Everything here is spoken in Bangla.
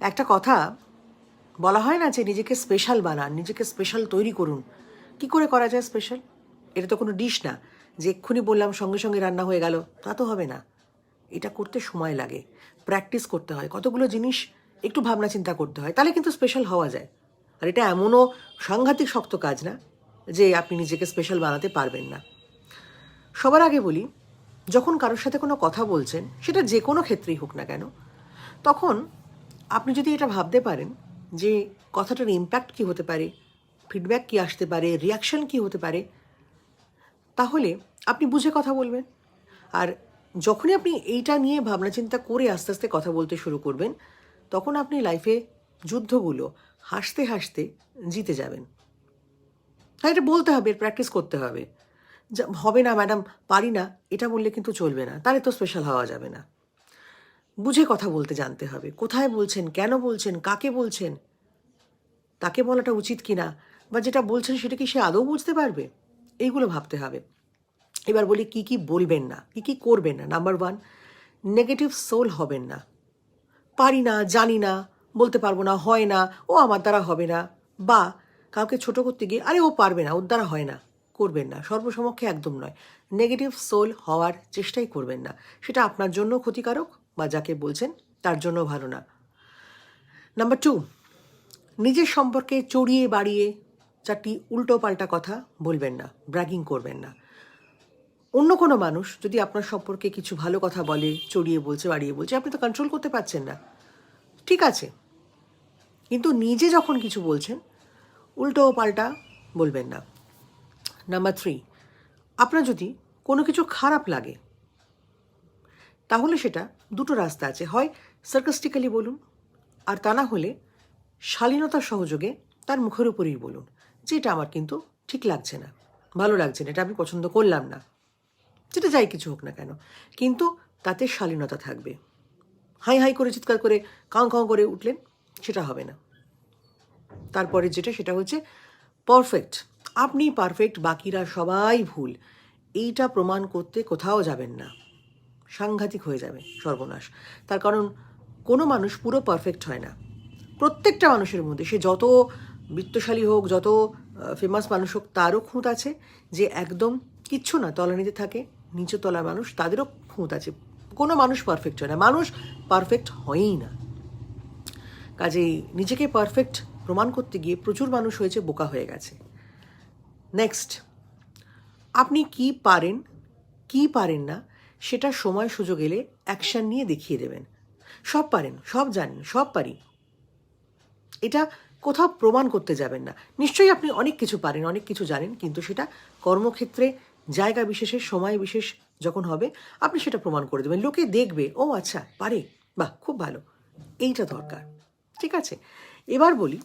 একটা কথা, বলা হয় না যে নিজেকে স্পেশাল বানান, নিজেকে স্পেশাল তৈরি করুন। কি করে করা যায় স্পেশাল এটা তো কোনো ডিশ না। যে এক্ষুনি বললাম, সঙ্গে সঙ্গে রান্না হয়ে গেল, তা তো হবে না। এটা করতে সময় লাগে প্র্যাকটিস করতে হয়। কতগুলো জিনিস একটু ভাবনা চিন্তা করতে হয়, তাহলে কিন্তু স্পেশাল হওয়া যায়। আর এটা এমনও সাংঘাতিক শক্ত কাজ না, যে আপনি নিজেকে স্পেশাল বানাতে পারবেন না। সবার আগে বলি, যখন কারোর সাথে কোনো কথা বলছেন, সেটা যে কোনো ক্ষেত্রেই হোক না কেন, তখন আপনি যদি এটা ভাবতে পারেন যে কথাটার ইম্প্যাক্ট কী হতে পারে ফিডব্যাক কী আসতে পারে রিয়াকশন কী হতে পারে, তাহলে আপনি বুঝে কথা বলবেন। আর যখনই আপনি এইটা নিয়ে ভাবনা চিন্তা করে আস্তে আস্তে কথা বলতে শুরু করবেন, তখন আপনি লাইফে যুদ্ধগুলো হাসতে হাসতে জিতে যাবেন। হ্যাঁ এটা বলতে হবে প্র্যাকটিস করতে হবে। যা, হবে না ম্যাডাম পারি না, এটা বললে কিন্তু চলবে না, তাহলে তো স্পেশাল হওয়া যাবে না। বুঝে কথা বলতে জানতে হবে। কোথায় বলছেন, কেন বলছেন, কাকে বলছেন, তাকে বলাটা উচিত কিনা বা যেটা বলছেন সেটা কি সে আদৌ বুঝতে পারবে? এইগুলো ভাবতে হবে। এবার বলি কি কি বলবেন না, কি কি করবেন না। নাম্বার ওয়ান নেগেটিভ সোল হবেন না। পারি না, জানি না, বলতে পারব না, হয় না, ও আমার দ্বারা হবে না বা কাউকে ছোট করতে গিয়ে, আরে ও পারবে না, ওর দ্বারা হয় না, করবেন না। সর্বসমক্ষে একদম নয়। নেগেটিভ সোল হওয়ার চেষ্টাই করবেন না। সেটা আপনার জন্য ক্ষতিকারক বা যাকে বলছেন, তার জন্য ভালো না। নাম্বার টু নিজের সম্পর্কে চড়িয়ে বাড়িয়ে চারটি উল্টো পাল্টা কথা বলবেন না ব্র্যাগিং করবেন না। অন্য কোনো মানুষ যদি আপনার সম্পর্কে কিছু ভালো কথা বলে, চড়িয়ে বলছে, বাড়িয়ে বলছে, আপনি তো কন্ট্রোল করতে পারছেন না। ঠিক আছে, কিন্তু নিজে যখন কিছু বলছেন উল্টো পাল্টা বলবেন না। নাম্বার থ্রি আপনার যদি কোনো কিছু খারাপ লাগে তাহলে সেটা দুটো রাস্তা আছে। হয় সার্কাস্টিক্যালি বলুন, আর তা না হলে শালীনতার সহযোগে তার মুখের উপরেই বলুন যে এটা আমার কিন্তু ঠিক লাগছে না, ভালো লাগছে না, এটা আমি পছন্দ করলাম না, যেটা যাই কিছু হোক না কেন। কিন্তু তাতে শালীনতা থাকবে। হাই হাই করে চিৎকার করে কাঁ কাঁ করে উঠলেন, সেটা হবে না। তারপরে যেটা, সেটা হচ্ছে পারফেক্ট আপনি পারফেক্ট বাকিরা সবাই ভুল, এইটা প্রমাণ করতে কোথাও যাবেন না। সাংঘাতিক হয়ে যাবে সর্বনাশ। তার কারণ কোনো মানুষ পুরো পারফেক্ট হয় না। প্রত্যেকটা মানুষের মধ্যে, সে যত বৃত্তশালী হোক, যত ফেমাস মানুষ হোক, তারও খুঁত আছে যে একদম কিচ্ছু না, তলানিতে থাকে, নিচু তলার মানুষ, তাদেরও খুঁত আছে। কোনো মানুষ পারফেক্ট হয় না। মানুষ পারফেক্ট হয়ই না। কাজেই নিজেকে পারফেক্ট প্রমাণ করতে গিয়ে প্রচুর মানুষ হয়েছে, বোকা হয়ে গেছে। নেক্সট আপনি কি পারেন কি পারেন না সেটা সময় সুযোগ এলে অ্যাকশন নিয়ে দেখিয়ে দেবেন। সব পারেন, সব জানেন, সব পারি। এটা কোথাও প্রমাণ করতে যাবেন না। নিশ্চয়ই আপনি অনেক কিছু পারেন, অনেক কিছু জানেন, কিন্তু সেটা কর্মক্ষেত্রে, জায়গা বিশেষে, সময় বিশেষ যখন হবে, আপনি সেটা প্রমাণ করে দেবেন। লোকে দেখবে, ও আচ্ছা পারে। বাহ, খুব ভালো। এইটা দরকার। ঠিক আছে? এবার বলি